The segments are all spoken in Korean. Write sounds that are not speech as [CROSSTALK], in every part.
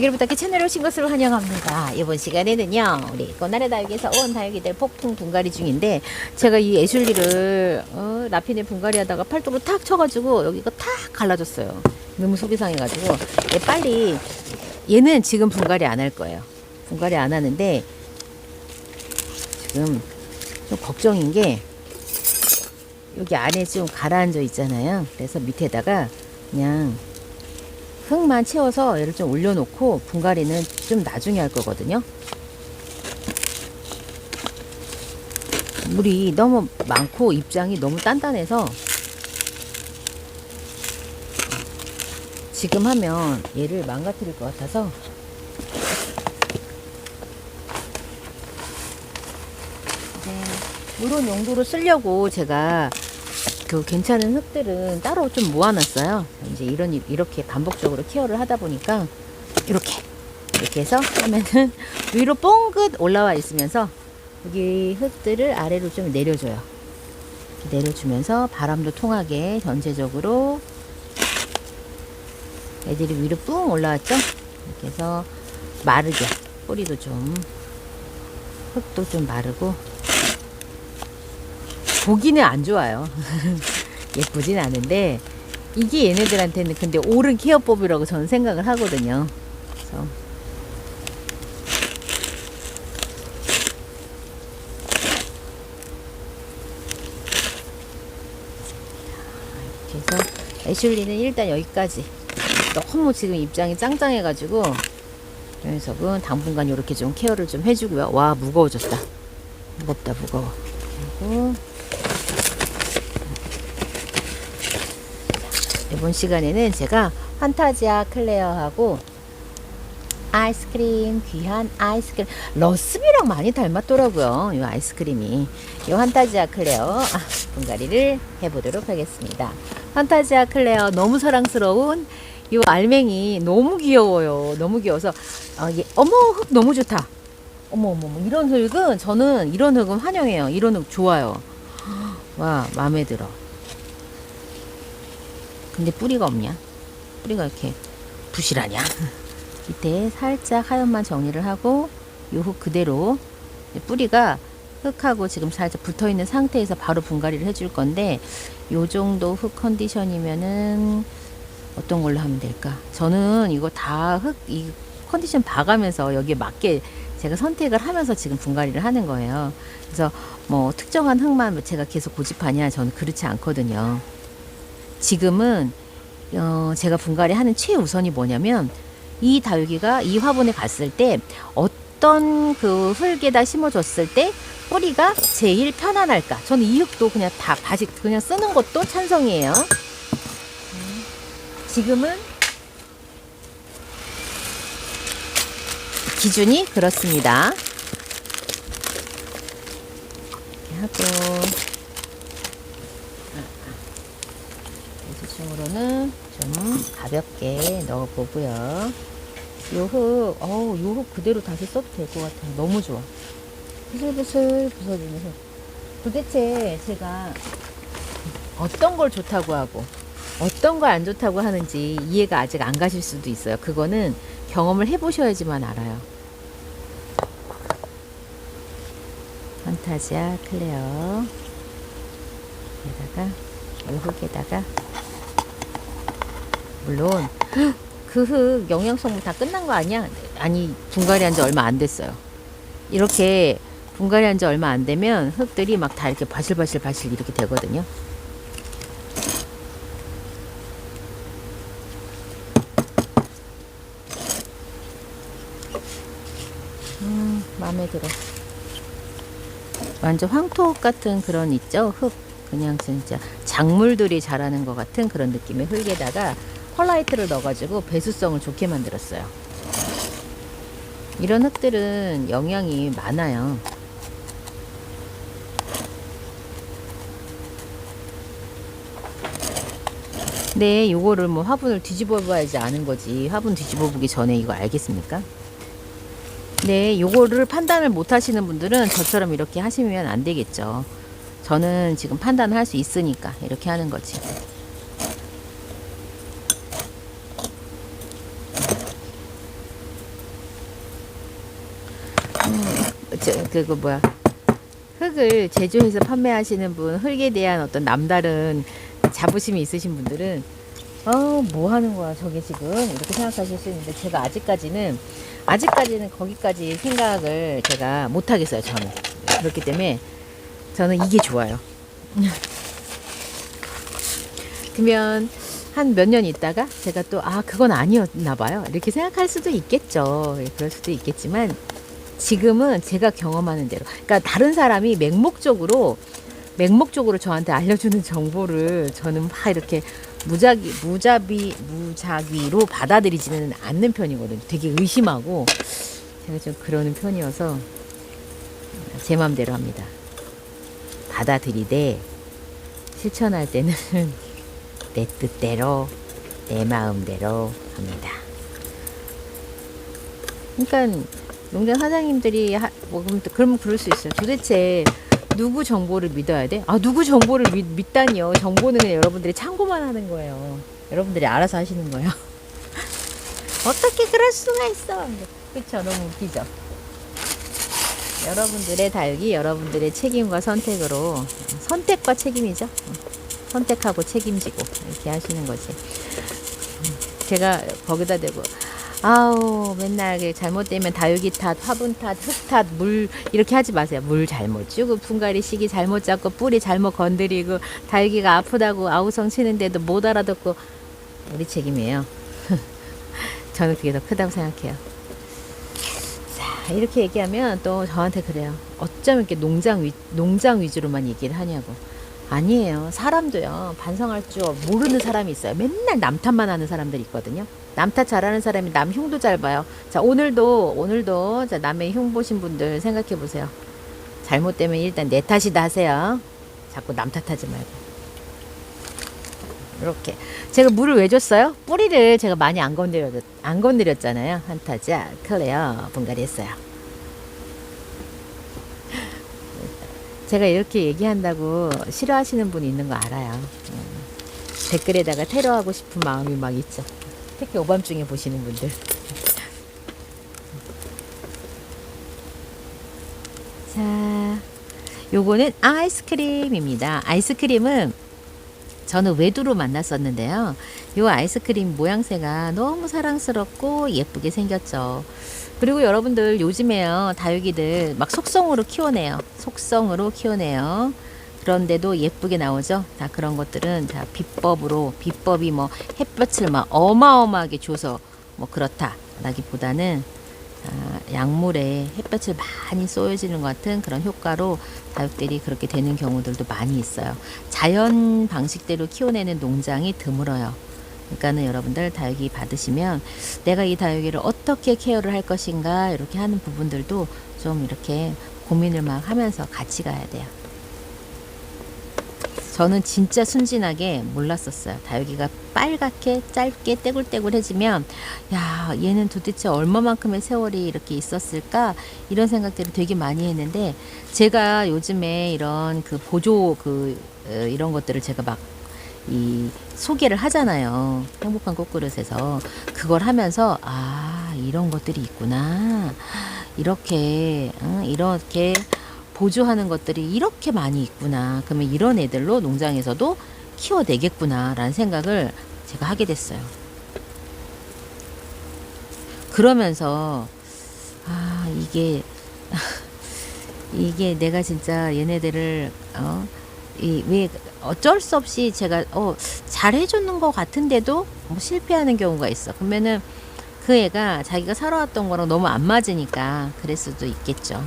부탁해 채널에 오신 것을 환영합니다. 이번 시간에는요, 우리 꼬나래 다육에서 온 다육이들 폭풍 분갈이 중인데, 제가 이 애슐리를, 어, 라핀에 분갈이 하다가 팔도로 탁 쳐가지고, 여기가 탁 갈라졌어요. 너무 속이 상해가지고, 얘 빨리, 얘는 지금 분갈이 안 할 거예요. 분갈이 안 하는데, 지금 좀 걱정인 게, 여기 안에 좀 가라앉아 있잖아요. 그래서 밑에다가 그냥 흙만 채워서 얘를 좀 올려놓고 분갈이는 좀 나중에 할 거거든요. 물이 너무 많고 입장이 너무 단단해서 지금 하면 얘를 망가뜨릴 것 같아서 네, 이런 용도로 쓰려고 제가 그 괜찮은 흙들은 따로 좀 모아놨어요. 이제 이런 이렇게 반복적으로 케어를 하다 보니까 이렇게 이렇게 해서 하면은 [LAUGHS] 위로 뽕긋 올라와 있으면서 여기 흙들을 아래로 좀 내려줘요. 내려주면서 바람도 통하게 전체적으로 애들이 위로 뿡 올라왔죠? 이렇게 해서 마르게 뿌리도 좀 흙도 좀 마르고 보기는 안 좋아요. [LAUGHS] 예쁘진 않은데 이게 얘네들한테는 근데 옳은 케어법이라고 저는 생각을 하거든요. 그래서 이렇게 해서 애슐리는 일단 여기까지 너무 지금 입장이 짱짱해가지고 이 녀석은 당분간 이렇게 좀 케어를 좀 해주고요. 와 무거워졌다. 무겁다 무거워. 그리고 이번 시간에는 제가 판타지아 클레어하고 아이스크림 귀한 아이스크림 러스비랑 많이 닮았더라고요 이 아이스크림이. 이 판타지아 클레어 아, 분갈이를 해보도록 하겠습니다. 판타지아 클레어 너무 사랑스러운 이 알맹이 너무 귀여워요. 너무 귀여워서 어, 얘, 어머 흙 너무 좋다. 어머 어머, 이런 흙은 저는 이런 흙은 환영해요. 이런 흙 좋아요. 와 마음에 들어 근데 뿌리가 없냐? 뿌리가 이렇게 부실하냐? [LAUGHS] 밑에 살짝 하얀만 정리를 하고 요 흙 그대로 뿌리가 흙하고 지금 살짝 붙어 있는 상태에서 바로 분갈이를 해줄 건데 요 정도 흙 컨디션이면은 어떤 걸로 하면 될까? 저는 이거 다 흙 이 컨디션 봐가면서 여기에 맞게 제가 선택을 하면서 지금 분갈이를 하는 거예요. 그래서 뭐 특정한 흙만 제가 계속 고집하냐? 저는 그렇지 않거든요. 지금은 어, 제가 분갈이 하는 최우선이 뭐냐면 이 다육이가 이 화분에 갔을 때 어떤 그 흙에다 심어줬을 때 뿌리가 제일 편안할까? 저는 이 흙도 그냥 다 다시 그냥 쓰는 것도 찬성이에요. 음, 지금은 기준이 그렇습니다. 이렇게 하고 대충으로는 좀 가볍게 넣어보고요. 요 흙, 어우, 요흙 그대로 다시 써도 될 것 같아요. 너무 좋아. 부슬부슬 부서지는 흙. 도대체 제가 어떤 걸 좋다고 하고 어떤 걸 안 좋다고 하는지 이해가 아직 안 가실 수도 있어요. 그거는 경험을 해보셔야지만 알아요. 판타지아 클레어. 여기다가, 이 흙에다가 물론 그 흙 영양성분 다 끝난 거 아니야? 아니 분갈이 한 지 얼마 안 됐어요. 이렇게 분갈이 한 지 얼마 안 되면 흙들이 막 다 이렇게 바실바실 바실 이렇게 되거든요. 음, 마음에 들어. 완전 황토 같은 그런 있죠? 흙. 그냥 진짜 작물들이 자라는 것 같은 그런 느낌의 흙에다가 펄라이트를 넣어가지고 배수성을 좋게 만들었어요. 이런 흙들은 영양이 많아요. 네, 요거를 뭐 화분을 뒤집어 봐야지 아는 거지. 화분 뒤집어 보기 전에 이거 알겠습니까? 네, 요거를 판단을 못 하시는 분들은 저처럼 이렇게 하시면 안 되겠죠. 저는 지금 판단을 할수 있으니까 이렇게 하는 거지. 음, 저, 그거 뭐야. 흙을 제조해서 판매하시는 분, 흙에 대한 어떤 남다른 자부심이 있으신 분들은, 어, 뭐 하는 거야, 저게 지금. 이렇게 생각하실 수 있는데, 제가 아직까지는, 아직까지는 거기까지 생각을 제가 못 하겠어요, 저는. 그렇기 때문에, 저는 이게 좋아요. [LAUGHS] 그러면, 한 몇 년 있다가 제가 또, 아, 그건 아니었나 봐요. 이렇게 생각할 수도 있겠죠. 예, 그럴 수도 있겠지만, 지금은 제가 경험하는 대로, 그러니까 다른 사람이 맹목적으로, 맹목적으로 저한테 알려주는 정보를 저는 막 이렇게 무작위, 무자비, 무작위로 받아들이지는 않는 편이거든요. 되게 의심하고, 제가 좀 그러는 편이어서, 제 마음대로 합니다. 받아들이되, 실천할 때는 [LAUGHS] 내 뜻대로, 내 마음대로 합니다. 그러니까 농장 사장님들이 하, 뭐 그러면 그럴 수 있어요. 도대체 누구 정보를 믿어야 돼? 아 누구 정보를 믿, 믿다니요? 정보는 여러분들이 참고만 하는 거예요. 여러분들이 알아서 하시는 거예요. [LAUGHS] 어떻게 그럴 수가 있어? 그렇죠? 너무 웃기죠. 여러분들의 달기, 여러분들의 책임과 선택으로 선택과 책임이죠. 선택하고 책임지고 이렇게 하시는 거지. 제가 거기다 대고 아우 맨날 잘못되면 다육이 탓, 화분 탓, 흙 탓, 물 이렇게 하지 마세요. 물 잘못 주고 분갈이 시기 잘못 잡고 뿌리 잘못 건드리고 다육이가 아프다고 아우성 치는데도 못 알아듣고 우리 책임이에요. [LAUGHS] 저는 그게 더 크다고 생각해요. 자 이렇게 얘기하면 또 저한테 그래요. 어쩜 이렇게 농장 위, 농장 위주로만 얘기를 하냐고. 아니에요. 사람도요. 반성할 줄 모르는 사람이 있어요. 맨날 남 탓만 하는 사람들이 있거든요. 남탓 잘하는 사람이 남 흉도 잘 봐요. 자, 오늘도 오늘도 자, 남의 흉 보신 분들 생각해 보세요. 잘못되면 일단 내 탓이다 하세요. 자꾸 남 탓하지 말고. 이렇게 제가 물을 왜 줬어요? 뿌리를 제가 많이 안 건드려 안 건드렸잖아요. 한타자 클레어 분갈이 했어요. 제가 이렇게 얘기한다고 싫어하시는 분이 있는 거 알아요. 음, 댓글에다가 테러하고 싶은 마음이 막 있죠. 특히 오밤중에 보시는 분들. [LAUGHS] 자, 요거는 아이스크림입니다. 아이스크림은 저는 외두로 만났었는데요. 요 아이스크림 모양새가 너무 사랑스럽고 예쁘게 생겼죠. 그리고 여러분들 요즘에요 다육이들 막 속성으로 키워내요. 속성으로 키워내요. 그런데도 예쁘게 나오죠. 자 그런 것들은 자 비법으로 비법이 뭐 햇볕을 막 어마어마하게 줘서 뭐 그렇다라기보다는 자, 약물에 햇볕을 많이 쏘여지는 것 같은 그런 효과로 다육들이 그렇게 되는 경우들도 많이 있어요. 자연 방식대로 키워내는 농장이 드물어요. 그러니까는 여러분들 다육이 받으시면 내가 이 다육이를 어떻게 케어를 할 것인가 이렇게 하는 부분들도 좀 이렇게 고민을 막 하면서 같이 가야 돼요. 저는 진짜 순진하게 몰랐었어요. 다육이가 빨갛게 짧게 떼굴떼굴해지면 야 얘는 도대체 얼마만큼의 세월이 이렇게 있었을까 이런 생각들을 되게 많이 했는데 제가 요즘에 이런 그 보조 그 어, 이런 것들을 제가 막 이 소개를 하잖아요. 행복한 꽃그릇에서 그걸 하면서 아 이런 것들이 있구나 이렇게 응, 이렇게 보조하는 것들이 이렇게 많이 있구나. 그러면 이런 애들로 농장에서도 키워내겠구나라는 생각을 제가 하게 됐어요. 그러면서 아 이게 [LAUGHS] 이게 내가 진짜 얘네들을 어 이 왜 어쩔 수 없이 제가 어 잘해주는 것 같은데도 뭐 실패하는 경우가 있어. 그러면은 그 애가 자기가 살아왔던 거랑 너무 안 맞으니까 그럴 수도 있겠죠.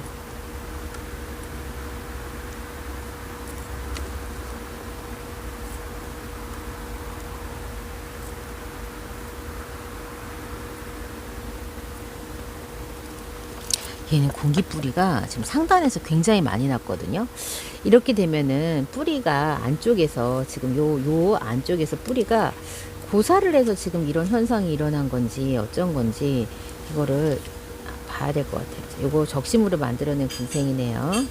얘는 공기 뿌리가 지금 상단에서 굉장히 많이 났거든요. 이렇게 되면은 뿌리가 안쪽에서 지금 요, 요 안쪽에서 뿌리가 고사를 해서 지금 이런 현상이 일어난 건지 어쩐 건지 이거를 봐야 될 것 같아요. 요거 적심으로 만들어낸 군생이네요.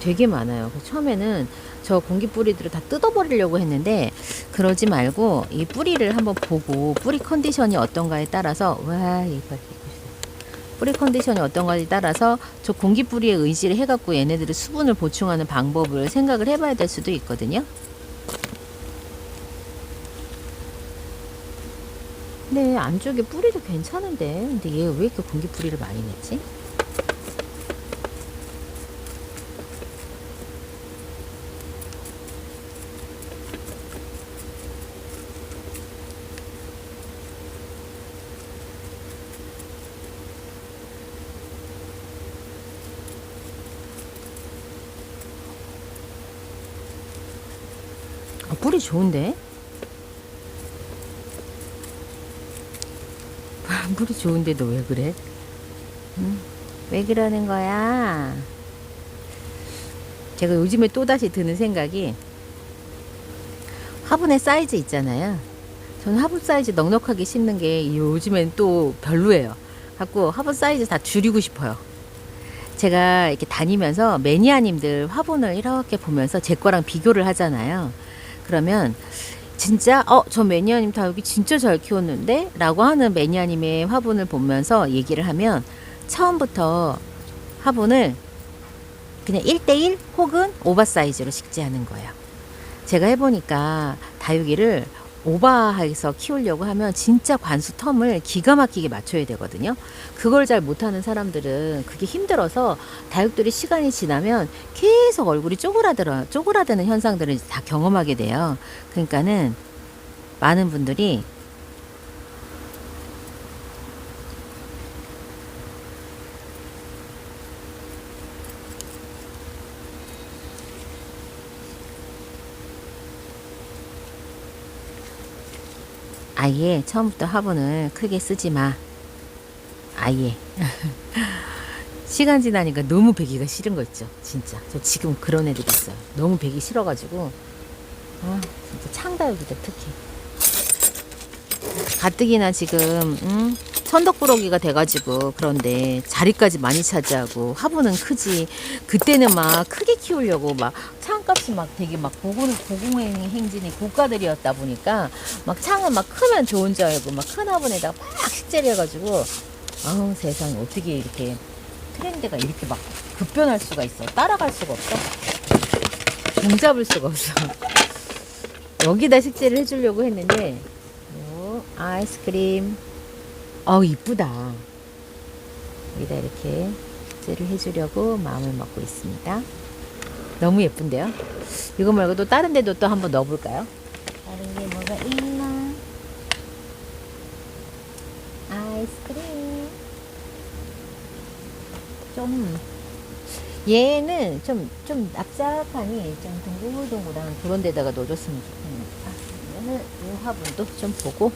되게 많아요. 그래서 처음에는 저 공기 뿌리들을 다 뜯어버리려고 했는데 그러지 말고 이 뿌리를 한번 보고 뿌리 컨디션이 어떤가에 따라서 와 이거 뿌리 컨디션이 어떤 거에 따라서 저 공기 뿌리에 의지를 해갖고 얘네들을 수분을 보충하는 방법을 생각을 해봐야 될 수도 있거든요. 근데 안쪽에 뿌리도 괜찮은데 근데 얘 왜 이렇게 공기 뿌리를 많이 냈지? 뿌리 좋은데? [LAUGHS] 물이 좋은데 너 왜 그래? 응? 왜 그러는 거야? 제가 요즘에 또다시 드는 생각이 화분의 사이즈 있잖아요. 저는 화분 사이즈 넉넉하게 심는 게 요즘엔 또 별로예요. 갖고 화분 사이즈 다 줄이고 싶어요. 제가 이렇게 다니면서 매니아님들 화분을 이렇게 보면서 제 거랑 비교를 하잖아요. 그러면 진짜 어 저 매니아님 다 여기 진짜 잘 키웠는데 라고 하는 매니아님의 화분을 보면서 얘기를 하면 처음부터 화분을 그냥 1대1 혹은 오버사이즈로 식재하는 거예요. 제가 해보니까 다육이를 오버해서 키우려고 하면 진짜 관수 텀을 기가 막히게 맞춰야 되거든요. 그걸 잘 못하는 사람들은 그게 힘들어서 다육들이 시간이 지나면 계속 얼굴이 쪼그라들어 쪼그라드는 현상들을 다 경험하게 돼요. 그러니까는 많은 분들이 아예 처음부터 화분을 크게 쓰지 마. 아예. [LAUGHS] 시간 지나니까 너무 배기가 싫은 거 있죠. 진짜. 저 지금 그런 애들이 있어요. 너무 배기 싫어가지고. 아, 진짜 창다육이다, 특히. 가뜩이나 지금, 응? 천덕부러기가 돼가지고, 그런데 자리까지 많이 차지하고, 화분은 크지. 그때는 막 크게 키우려고 막 창값이 막 되게 막 고공, 고공행진이 고가들이었다 보니까, 막 창은 막 크면 좋은 줄 알고, 막 큰 화분에다가 막 식재를 해가지고, 아우 세상에 어떻게 이렇게 트렌드가 이렇게 막 급변할 수가 있어? 따라갈 수가 없어? 종잡을 수가 없어. 여기다 식재를 해주려고 했는데 요 아이스크림 어우 이쁘다. 여기다 이렇게 식재를 해주려고 마음을 먹고 있습니다. 너무 예쁜데요? 이거 말고 또 다른 데도 또 한번 넣어볼까요? 다른 게 뭐가 있나? 아이스크림. 좀 얘는 좀 좀 납작하니 좀 동글동글한 그런 데다가 넣어줬으면 좋겠네. 얘는 이 화분도 좀 보고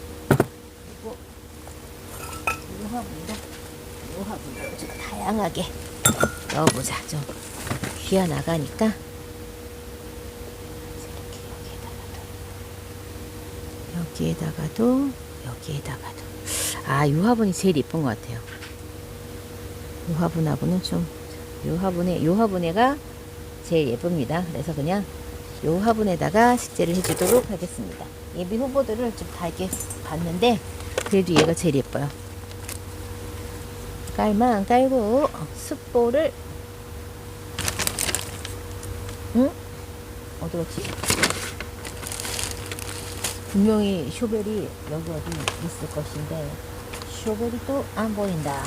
이 화분도 이 화분도 좀 다양하게 넣어보자. 좀 귀하 나가니까 여기에다가도 여기에다가도 아, 이 화분이 제일 예쁜 것 같아요. 이 화분하고는 좀, 이 화분에, 이 화분에가 제일 예쁩니다. 그래서 그냥 이 화분에다가 식재를 해주도록 하겠습니다. 예비 후보들을 좀 다 이렇게 봤는데, 그래도 얘가 제일 예뻐요. 깔만 깔고, 숯볼을, 응? 어디 갔지? 분명히 쇼벨이 여기 어디 있을 것인데, 쇼벨이 또 안 보인다.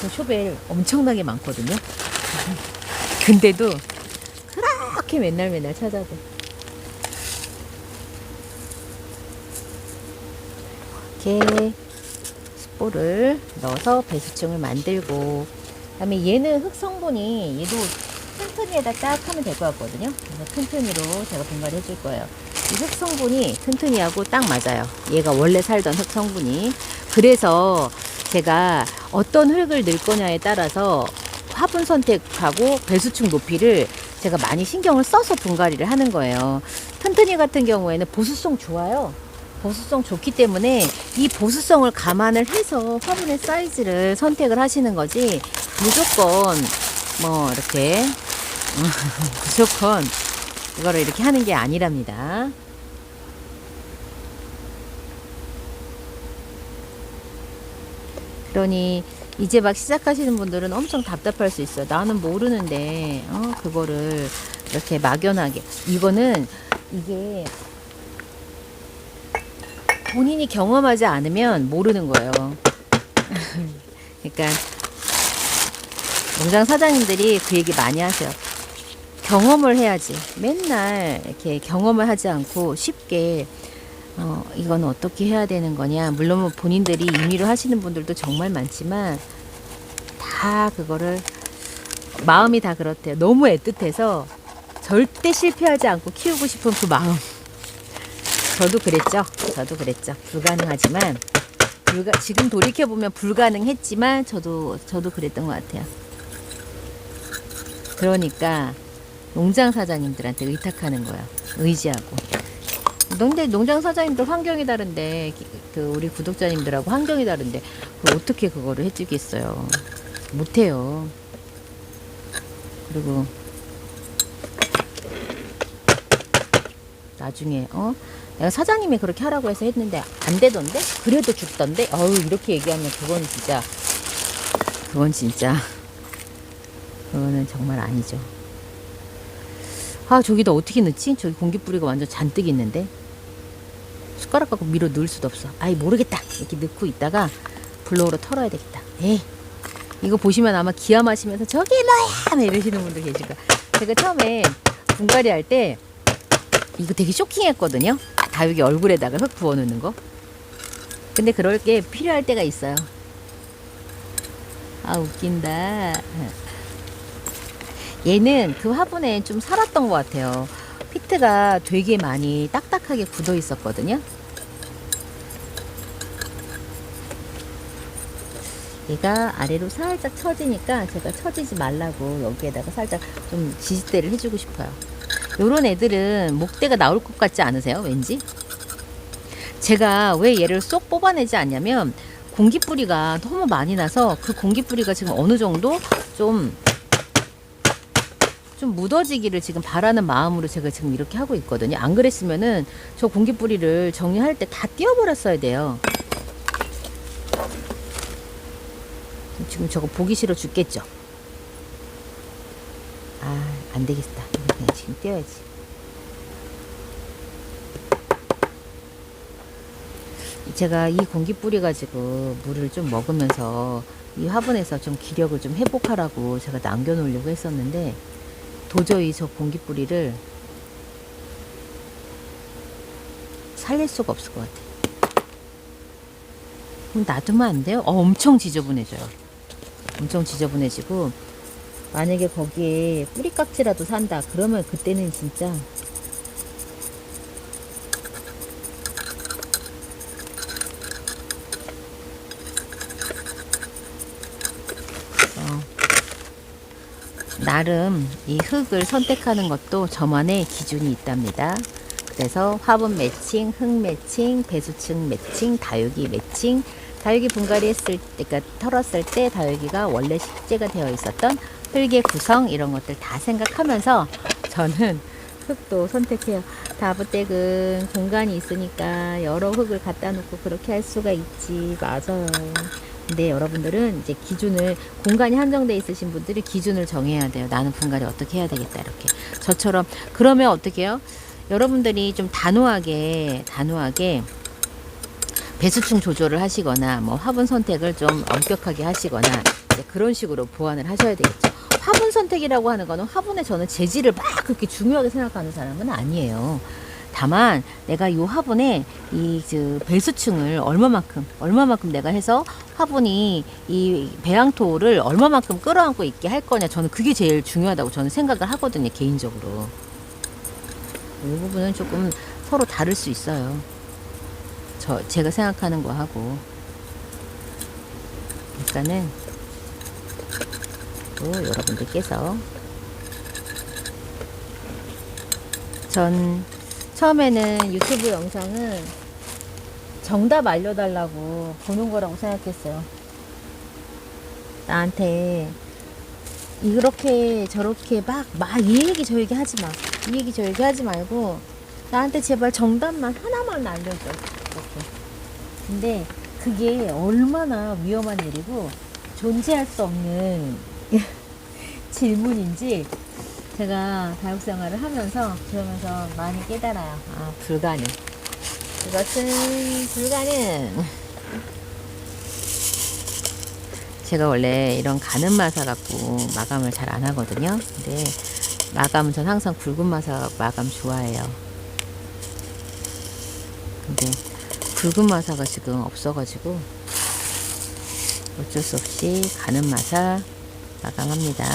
저 쇼벨 엄청나게 많거든요. [LAUGHS] 근데도 그렇게 맨날 맨날 찾아도 숯 볼을 넣어서 배수층을 만들고 그다음에 얘는 흙 성분이 얘도 튼튼이에다 딱 하면 될 것 같거든요. 그래서 튼튼이로 제가 분갈이 해줄 거예요. 이 흙 성분이 튼튼이하고 딱 맞아요. 얘가 원래 살던 흙 성분이. 그래서 제가 어떤 흙을 넣을 거냐에 따라서 화분 선택하고 배수층 높이를 제가 많이 신경을 써서 분갈이를 하는 거예요. 튼튼이 같은 경우에는 보수성 좋아요. 보수성 좋기 때문에 이 보수성을 감안을 해서 화분의 사이즈를 선택을 하시는 거지 무조건 뭐 이렇게 [LAUGHS] 무조건 이거를 이렇게 하는 게 아니랍니다. 그러니 이제 막 시작하시는 분들은 엄청 답답할 수 있어요. 나는 모르는데 어 그거를 이렇게 막연하게 이거는 이게 본인이 경험하지 않으면 모르는 거예요. 그러니까 농장 사장님들이 그 얘기 많이 하세요. 경험을 해야지. 맨날 이렇게 경험을 하지 않고 쉽게 어, 이건 어떻게 해야 되는 거냐. 물론 뭐 본인들이 임의로 하시는 분들도 정말 많지만 다 그거를 마음이 다 그렇대요. 너무 애틋해서 절대 실패하지 않고 키우고 싶은 그 마음. 저도 그랬죠. 저도 그랬죠. 불가능하지만 불가, 지금 돌이켜 보면 불가능했지만 저도 저도 그랬던 것 같아요. 그러니까 농장 사장님들한테 의탁하는 거야. 의지하고. 근데 농장 사장님들 환경이 다른데 그 우리 구독자님들하고 환경이 다른데 그걸 어떻게 그거를 해주겠어요. 못해요. 그리고 나중에 어 사장님이 그렇게 하라고 해서 했는데 안 되던데 그래도 죽던데 어우 이렇게 얘기하면 그건 진짜 그건 진짜 그거는 정말 아니죠. 아 저기다 어떻게 넣지? 저기 공기뿌리가 완전 잔뜩 있는데 숟가락 갖고 밀어 넣을 수도 없어. 아이 모르겠다 이렇게 넣고 있다가 블로우로 털어야 되겠다. 에이 이거 보시면 아마 기아 마시면서 저게 뭐야 막 이러시는 분들 계실 거야. 제가 처음에 분갈이 할 때 이거 되게 쇼킹했거든요. 다육이 얼굴에다가 흙 부어놓는 거. 근데 그럴 게 필요할 때가 있어요. 아 웃긴다. 얘는 그 화분에 좀 살았던 것 같아요. 피트가 되게 많이 딱딱하게 굳어 있었거든요. 얘가 아래로 살짝 처지니까 제가 처지지 말라고 여기에다가 살짝 좀 지지대를 해주고 싶어요. 요런 애들은 목대가 나올 것 같지 않으세요? 왠지? 제가 왜 얘를 쏙 뽑아내지 않냐면 공기뿌리가 너무 많이 나서 그 공기뿌리가 지금 어느 정도 좀 좀 묻어지기를 지금 바라는 마음으로 제가 지금 이렇게 하고 있거든요. 안 그랬으면은 저 공기뿌리를 정리할 때 다 띄워버렸어야 돼요. 지금 저거 보기 싫어 죽겠죠? 아, 안 되겠다. 지금 띄워야지. 제가 이 공기뿌리 가지고 물을 좀 먹으면서 이 화분에서 좀 기력을 좀 회복하라고 제가 남겨놓으려고 했었는데 도저히 저 공기 뿌리를 살릴 수가 없을 것 같아요. 그럼 놔두면 안 돼요? 어, 엄청 지저분해져요. 엄청 지저분해지고 만약에 거기에 뿌리깍지라도 산다 그러면 그때는 진짜 어, 나름 이 흙을 선택하는 것도 저만의 기준이 있답니다. 그래서 화분 매칭, 흙 매칭, 배수층 매칭, 다육이 매칭, 다육이 분갈이 했을 때, 그러니까 털었을 때 다육이가 원래 식재가 되어 있었던 흙의 구성 이런 것들 다 생각하면서 저는 흙도 선택해요. 다부댁은 공간이 있으니까 여러 흙을 갖다 놓고 그렇게 할 수가 있지. 맞아요. 근데 여러분들은 이제 기준을 공간이 한정돼 있으신 분들이 기준을 정해야 돼요. 나는 분갈이 어떻게 해야 되겠다 이렇게. 저처럼 그러면 어떻게 해요? 여러분들이 좀 단호하게 단호하게 배수층 조절을 하시거나 뭐 화분 선택을 좀 엄격하게 하시거나 그런 식으로 보완을 하셔야 되겠죠. 화분 선택이라고 하는 거는 화분에 저는 재질을 막 그렇게 중요하게 생각하는 사람은 아니에요. 다만 내가 이 화분에 이그 배수층을 얼마만큼 얼마만큼 내가 해서 화분이 이 배양토를 얼마만큼 끌어안고 있게 할 거냐 저는 그게 제일 중요하다고 저는 생각을 하거든요 개인적으로. 이 부분은 조금 서로 다를 수 있어요. 저 제가 생각하는 거 하고. 그러니 또 여러분들께서 전 처음에는 유튜브 영상은 정답 알려달라고 보는 거라고 생각했어요. 나한테 이렇게 저렇게 막, 막 이 얘기 저 얘기 하지 마. 이 얘기 저 얘기 하지 말고 나한테 제발 정답만 하나만 알려줘. 이렇게. 근데 그게 얼마나 위험한 일이고 존재할 수 없는 [LAUGHS] 질문인지 제가 다육 생활을 하면서 그러면서 많이 깨달아요. 아, 불가능. 그것은 불가능. 제가 원래 이런 가는 마사 갖고 마감을 잘 안 하거든요. 근데 마감은 전 항상 굵은 마사 마감 좋아해요. 근데 굵은 마사가 지금 없어가지고 어쩔 수 없이 가는 마사 마감합니다.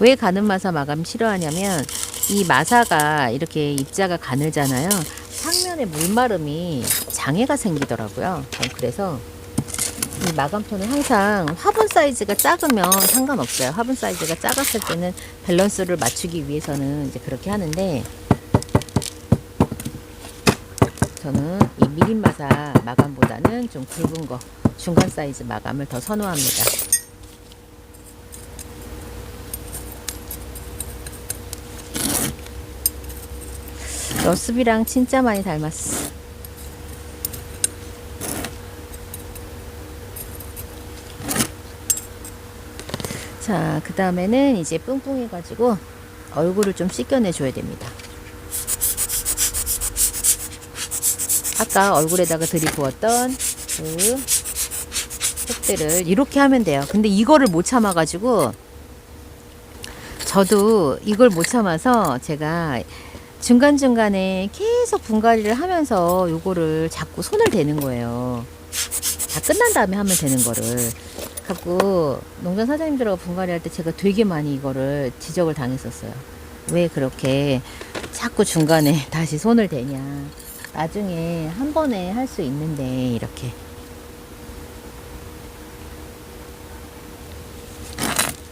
왜 가는 마사 마감 싫어하냐면 이 마사가 이렇게 입자가 가늘잖아요. 상면에 물마름이 장애가 생기더라고요. 전 그래서 이 마감토는 항상 화분 사이즈가 작으면 상관없어요. 화분 사이즈가 작았을 때는 밸런스를 맞추기 위해서는 이제 그렇게 하는데 저는 이 미림 마사 마감보다는 좀 굵은 거 중간 사이즈 마감을 더 선호합니다. 러스비랑 진짜 많이 닮았어. 자, 그 다음에는 이제 뿡뿡 해가지고 얼굴을 좀 씻겨내줘야 됩니다. 아까 얼굴에다가 들이부었던 그 색들을 이렇게 하면 돼요. 근데 이거를 못 참아가지고 저도 이걸 못 참아서 제가 중간중간에 계속 분갈이를 하면서 요거를 자꾸 손을 대는 거예요. 다 끝난 다음에 하면 되는 거를. 갖고 농장 사장님들하고 분갈이 할 때 제가 되게 많이 이거를 지적을 당했었어요. 왜 그렇게 자꾸 중간에 [LAUGHS] 다시 손을 대냐. 나중에 한 번에 할 수 있는데 이렇게.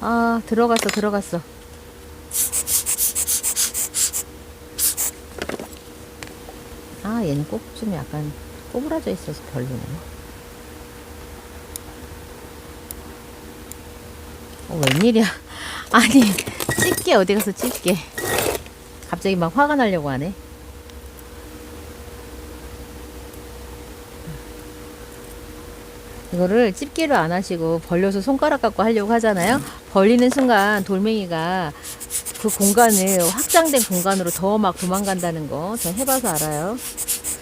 아 들어갔어 들어갔어. 아 얘는 꼭 좀 약간 꼬부라져 있어서 별로네. 어, 웬일이야. [LAUGHS] 아니, 집게 어디 가서 집게. 갑자기 막 화가 나려고 하네. 이거를 집게로 안 하시고 벌려서 손가락 갖고 하려고 하잖아요. 벌리는 순간 돌멩이가 그 공간을 확장된 공간으로 더 막 도망간다는 거 전 해봐서 알아요.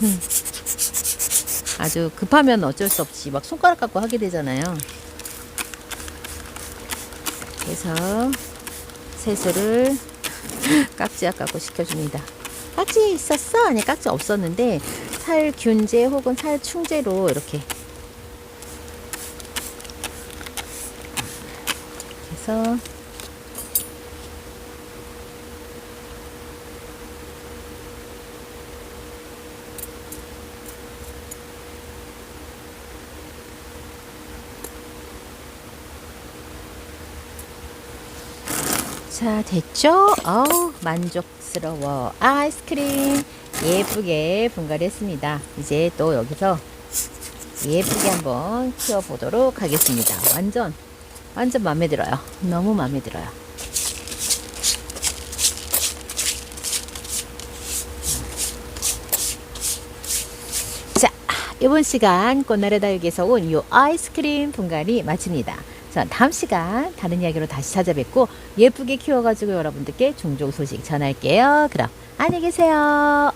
[LAUGHS] 아주 급하면 어쩔 수 없이 막 손가락 갖고 하게 되잖아요. 그래서 세수를 [LAUGHS] 깍지약 갖고 시켜줍니다. 깍지 있었어? 아니 깍지 없었는데 살균제 혹은 살충제로 이렇게 해서 자, 됐죠? 어우, 만족스러워. 아이스크림 예쁘게 분갈이 했습니다. 이제 또 여기서 예쁘게 한번 키워보도록 하겠습니다. 완전, 완전 마음에 들어요. 너무 마음에 들어요. 자, 이번 시간 꽃나래 다육에서 온요 아이스크림 분갈이 마칩니다. 자, 다음 시간 다른 이야기로 다시 찾아뵙고 예쁘게 키워가지고 여러분들께 종종 소식 전할게요. 그럼 안녕히 계세요.